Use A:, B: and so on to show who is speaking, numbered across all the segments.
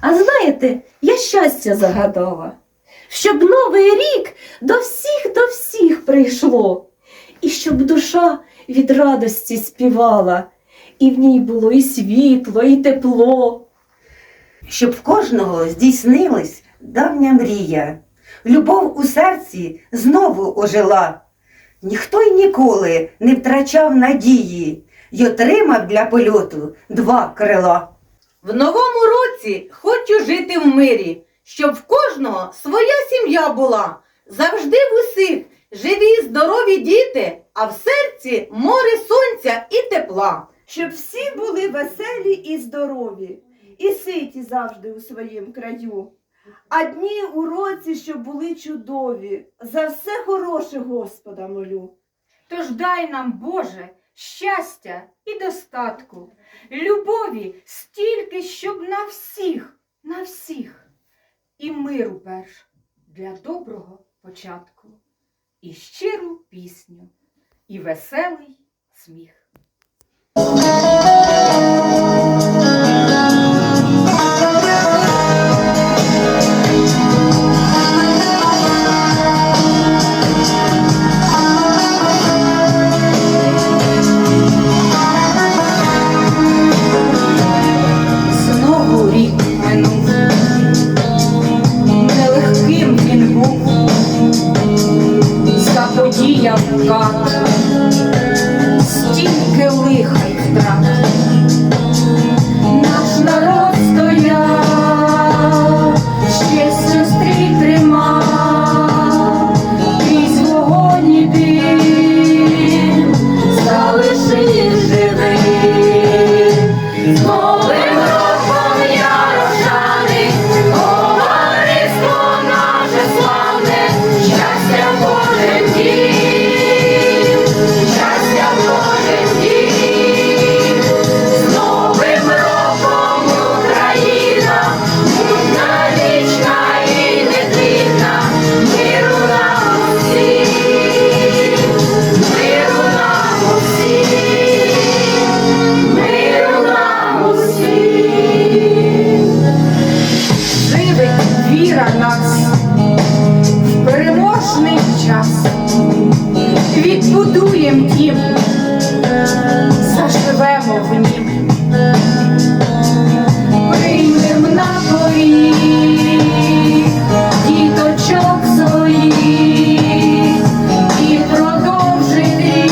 A: А знаєте, я щастя загадала, щоб новий рік до всіх до всіх прийшло, і щоб душа від радості співала, і в ній було і світло, і тепло.
B: щоб в кожного здійснилась давня мрія. Любов у серці знову ожила. Ніхто й ніколи не втрачав надії й отримав для польоту два крила.
C: В новому році хочу жити в мирі, щоб в кожного своя сім'я була. Завжди в усіх живі, здорові діти, а в серці море сонця і тепла.
D: щоб всі були веселі і здорові, і ситі завжди у своїм краю. А дні у році, щоб були чудові, за все хороше Господа молю.
E: Тож дай нам, Боже, щастя і достатку, любові стільки, щоб на всіх, на всіх, і миру перш для доброго початку, і щиру пісню, і веселий сміх. God Відуєм тім, заживемо в нім, приймем на поріг діточок своїх і продовжити.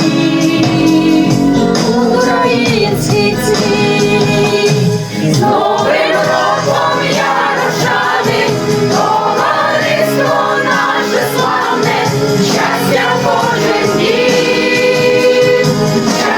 E: Український цвіт. Щастя Боже, Yeah.